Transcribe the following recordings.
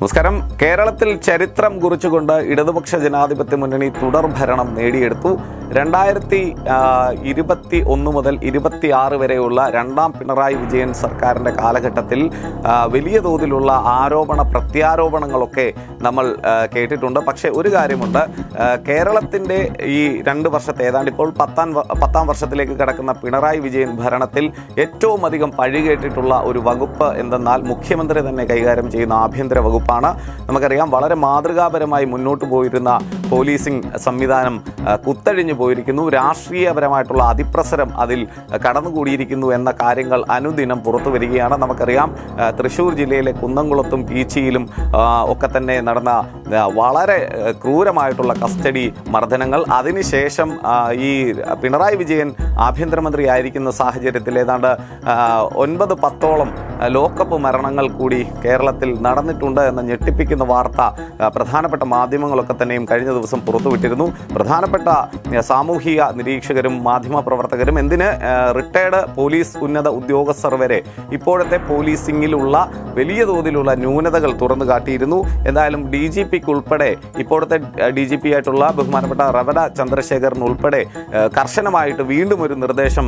നമസ്കാരം. കേരളത്തിൽ ചരിത്രം കുറിച്ചുകൊണ്ട് ഇടതുപക്ഷ ജനാധിപത്യ മുന്നണി തുടർ ഭരണം നേടിയെടുത്തു. രണ്ടായിരത്തി ഇരുപത്തി ഒന്ന് മുതൽ ഇരുപത്തി ആറ് വരെയുള്ള രണ്ടാം പിണറായി വിജയൻ സർക്കാരിന്റെ കാലഘട്ടത്തിൽ വലിയ തോതിലുള്ള ആരോപണ പ്രത്യാരോപണങ്ങളൊക്കെ നമ്മൾ കേട്ടിട്ടുണ്ട്. പക്ഷേ ഒരു കാര്യമുണ്ട്. കേരളത്തിന്റെ ഈ രണ്ട് വർഷത്തെ ഏതാണ്ട് ഇപ്പോൾ പത്താം പത്താം വർഷത്തിലേക്ക് കിടക്കുന്ന പിണറായി വിജയൻ ഭരണത്തിൽ ഏറ്റവും അധികം പഴികേട്ടിട്ടുള്ള ഒരു വകുപ്പ് എന്തെന്നാൽ മുഖ്യമന്ത്രി തന്നെ കൈകാര്യം ചെയ്യുന്ന ആഭ്യന്തര വകുപ്പാണ്. നമുക്കറിയാം വളരെ മാതൃകാപരമായി മുന്നോട്ട് പോയിരുന്ന പോലീസിംഗ് സംവിധാനം ആ, കുത്തഴിഞ്ഞു പോയിരിക്കുന്നു. രാഷ്ട്രീയപരമായിട്ടുള്ള അതിപ്രസരം അതിൽ കടന്നുകൂടിയിരിക്കുന്നു എന്ന കാര്യങ്ങൾ അനുദിനം പുറത്തു വരികയാണ്. നമുക്കറിയാം തൃശ്ശൂർ ജില്ലയിലെ കുന്നംകുളത്തും പീച്ചിയിലും ഒക്കെ തന്നെ നടന്ന വളരെ ക്രൂരമായിട്ടുള്ള കസ്റ്റഡി മർദ്ദനങ്ങൾ. അതിനുശേഷം ഈ പിണറായി വിജയൻ ആഭ്യന്തരമന്ത്രി ആയിരിക്കുന്ന സാഹചര്യത്തിൽ ഏതാണ്ട് ഒൻപത് പത്തോളം ലോക്കപ്പ് മരണങ്ങൾ കൂടി കേരളത്തിൽ നടന്നിട്ടുണ്ട് എന്ന ഞെട്ടിപ്പിക്കുന്ന വാർത്ത പ്രധാനപ്പെട്ട മാധ്യമങ്ങളൊക്കെ തന്നെയും കഴിഞ്ഞ ദിവസം പുറത്തുവിട്ടിരുന്നു. പ്രധാനപ്പെട്ട സാമൂഹിക നിരീക്ഷകരും മാധ്യമപ്രവർത്തകരും എന്തിന് റിട്ടയർഡ് പോലീസ് ഉന്നത ഉദ്യോഗസ്ഥർ വരെ ഇപ്പോഴത്തെ പോലീസിങ്ങിലുള്ള വലിയ തോതിലുള്ള ന്യൂനതകൾ തുറന്നു കാട്ടിയിരുന്നു. എന്തായാലും ഡി ജി പിക്ക് ഉൾപ്പെടെ ഇപ്പോഴത്തെ ഡി ജി പി ആയിട്ടുള്ള ബഹുമാനപ്പെട്ട റവന ചന്ദ്രശേഖരൻ ഉൾപ്പെടെ കർശനമായിട്ട് വീണ്ടും ഒരു നിർദ്ദേശം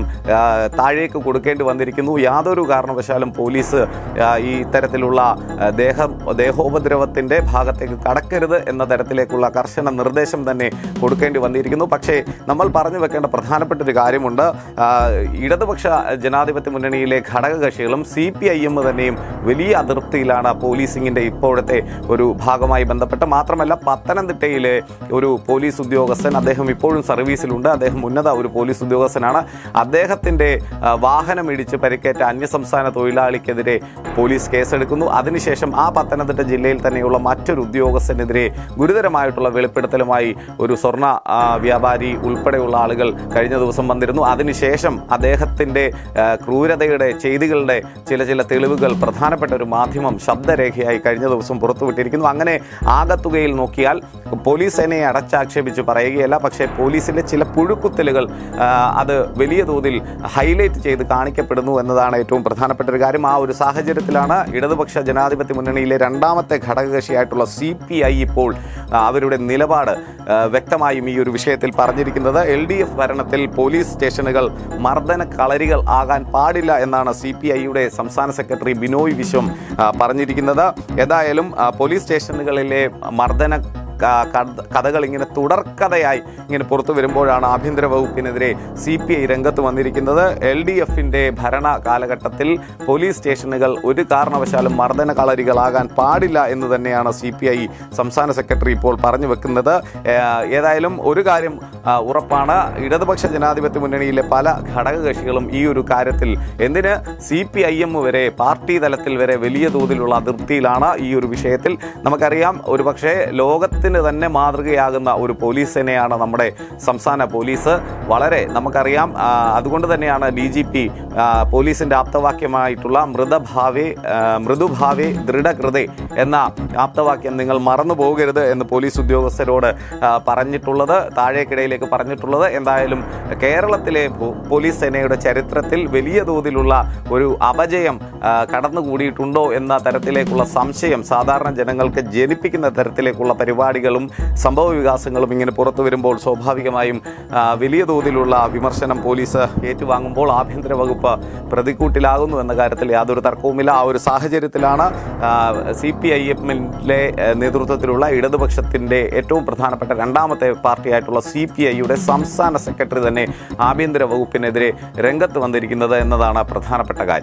താഴേക്ക് കൊടുക്കേണ്ടി വന്നിരിക്കുന്നു. യാതൊരു കാരണവശാലും പോലീസ് ഈ തരത്തിലുള്ള ദേഹം ദേഹോപദ്രവത്തിന്റെ ഭാഗത്തേക്ക് കടക്കരുത് എന്ന തരത്തിലേക്കുള്ള കർശന നിർദ്ദേശം തന്നെ കൊടുക്കേണ്ടി വന്നിരിക്കുന്നു. പക്ഷേ നമ്മൾ പറഞ്ഞു വെക്കേണ്ട പ്രധാനപ്പെട്ട ഒരു കാര്യമുണ്ട്. ഇടതുപക്ഷ ജനാധിപത്യ മുന്നണിയിലെ ഘടകകക്ഷികളും സി പി ഐ എം തന്നെയും വലിയ അതിർത്തിയിലാണ് പോലീസിങ്ങിന്റെ ഇപ്പോഴത്തെ ഒരു ഭാഗമായി ബന്ധപ്പെട്ട്. മാത്രമല്ല പത്തനംതിട്ടയിലെ ഒരു പോലീസ് ഉദ്യോഗസ്ഥൻ അദ്ദേഹം ഇപ്പോഴും സർവീസിലുണ്ട്. അദ്ദേഹം ഉന്നത ഒരു പോലീസ് ഉദ്യോഗസ്ഥനാണ്. അദ്ദേഹത്തിന്റെ വാഹനം ഇടിച്ച് പരിക്കേറ്റ അന്യസംസ്ഥാന തൊഴിലാളിക്കെതിരെ പോലീസ് കേസെടുക്കുന്നു. അതിനുശേഷം ആ പത്തനംതിട്ട ജില്ലയിൽ തന്നെയുള്ള മറ്റൊരു ഉദ്യോഗസ്ഥനെതിരെ ഗുരുതരമായിട്ടുള്ള വെളിപ്പെടുത്തലുമായി ഒരു സ്വർണ വ്യാപാരി ഉൾപ്പെടെയുള്ള ആളുകൾ കഴിഞ്ഞ ദിവസം വന്നിരുന്നു. അതിനുശേഷം അദ്ദേഹത്തിന്റെ ക്രൂരതയുടെ ചെയ്തികളുടെ ചില ചില തെളിവുകൾ പ്രധാനപ്പെട്ട ഒരു മാധ്യമം ശബ്ദരേഖയായി കഴിഞ്ഞ ദിവസം പുറത്തുവിട്ടിരിക്കുന്നു. അങ്ങനെ ആകത്തുകയിൽ നോക്കിയാൽ പോലീസ് സേനയെ അടച്ചാക്ഷേപിച്ച് പറയുകയല്ല പക്ഷേ പോലീസിന്റെ ചില പുഴുക്കുത്തലുകൾ അത് വലിയ തോതിൽ ഹൈലൈറ്റ് ചെയ്ത് കാണിക്കപ്പെടുന്നു എന്നതാണ് ഏറ്റവും പ്രധാനപ്പെട്ട ഒരു കാര്യം. ആ ഒരു സാഹചര്യത്തിലാണ് ഇടതുപക്ഷ ജനാധിപത്യ മുന്നണിയിലെ രണ്ടാമത്തെ ഘടകകക്ഷിയായിട്ടുള്ള സി ഇപ്പോൾ അവരുടെ നിലപാട് വ്യക്തമായും ഈ ഒരു വിഷയത്തിൽ പറഞ്ഞിരിക്കുന്നത്. എൽ ഡി എഫ് ഭരണത്തിൽ പോലീസ് സ്റ്റേഷനുകൾ മർദ്ദന കളരികൾ ആകാൻ പാടില്ല എന്നാണ് സി പി ഐയുടെ സംസ്ഥാന സെക്രട്ടറി ബിനോയ് വിശ്വം പറഞ്ഞിരിക്കുന്നത്. ഏതായാലും പോലീസ് സ്റ്റേഷനുകളിലെ മർദ്ദന കഥകൾ ഇങ്ങനെ തുടർക്കഥയായി ഇങ്ങനെ പുറത്തു വരുമ്പോഴാണ് ആഭ്യന്തര വകുപ്പിനെതിരെ സി പി ഐ രംഗത്ത് വന്നിരിക്കുന്നത്. എൽ ഡി എഫിന്റെ ഭരണ കാലഘട്ടത്തിൽ പോലീസ് സ്റ്റേഷനുകൾ ഒരു കാരണവശാലും മർദ്ദന കളരികളാകാൻ പാടില്ല എന്ന് തന്നെയാണ് സി പി ഐ സംസ്ഥാന സെക്രട്ടറി ഇപ്പോൾ പറഞ്ഞു വെക്കുന്നത്. ഏതായാലും ഒരു കാര്യം ഉറപ്പാണ്. ഇടതുപക്ഷ ജനാധിപത്യ മുന്നണിയിലെ പല ഘടകകക്ഷികളും ഈ ഒരു കാര്യത്തിൽ എന്തിന് സി പി ഐ എം വരെ പാർട്ടി തലത്തിൽ വരെ വലിയ തോതിലുള്ള അതിർത്തിയിലാണ് ഈ ഒരു വിഷയത്തിൽ. നമുക്കറിയാം ഒരുപക്ഷെ ലോകത്തിന് തന്നെ മാതൃകയാകുന്ന ഒരു പോലീസ് സേനയാണ് നമ്മുടെ സംസ്ഥാന പോലീസ്. വളരെ നമുക്കറിയാം അതുകൊണ്ട് തന്നെയാണ് ഡി ജി പി പോലീസിന്റെ ആപ്തവാക്യമായിട്ടുള്ള മൃതഭാവേ മൃദുഭാവേ ദൃഢകൃതേ എന്ന ആപ്തവാക്യം നിങ്ങൾ മറന്നു പോകരുത് എന്ന് പോലീസ് ഉദ്യോഗസ്ഥരോട് പറഞ്ഞിട്ടുള്ളത് താഴേക്കിടയിലേക്ക് പറഞ്ഞിട്ടുള്ളത്. എന്തായാലും കേരളത്തിലെ പോലീസ് സേനയുടെ ചരിത്രത്തിൽ വലിയ തോതിലുള്ള ഒരു അപജയം കടന്നുകൂടിയിട്ടുണ്ടോ എന്ന തരത്തിലേക്കുള്ള സംശയം സാധാരണ ജനങ്ങൾക്ക് ജനിപ്പിക്കുന്ന തരത്തിലേക്കുള്ള പരിപാടികളും സംഭവ വികാസങ്ങളും ഇങ്ങനെ പുറത്തു വരുമ്പോൾ സ്വാഭാവികമായും വലിയ തോതിലുള്ള വിമർശനം പോലീസ് ഏറ്റുവാങ്ങുമ്പോൾ ആഭ്യന്തര വകുപ്പ് പ്രതിക്കൂട്ടിലാകുന്നു എന്ന കാര്യത്തിൽ യാതൊരു തർക്കവുമില്ല. ആ ഒരു സാഹചര്യത്തിലാണ് സി പി ഐ എമ്മിലെ നേതൃത്വത്തിലുള്ള ഇടതുപക്ഷത്തിന്റെ ഏറ്റവും പ്രധാനപ്പെട്ട രണ്ടാമത്തെ പാർട്ടിയായിട്ടുള്ള സി പി ഐയുടെ സംസ്ഥാന സെക്രട്ടറി തന്നെ ആഭ്യന്തര വകുപ്പിനെതിരെ രംഗത്ത് വന്നിരിക്കുന്നത് എന്നതാണ് പ്രധാനപ്പെട്ട കാര്യം.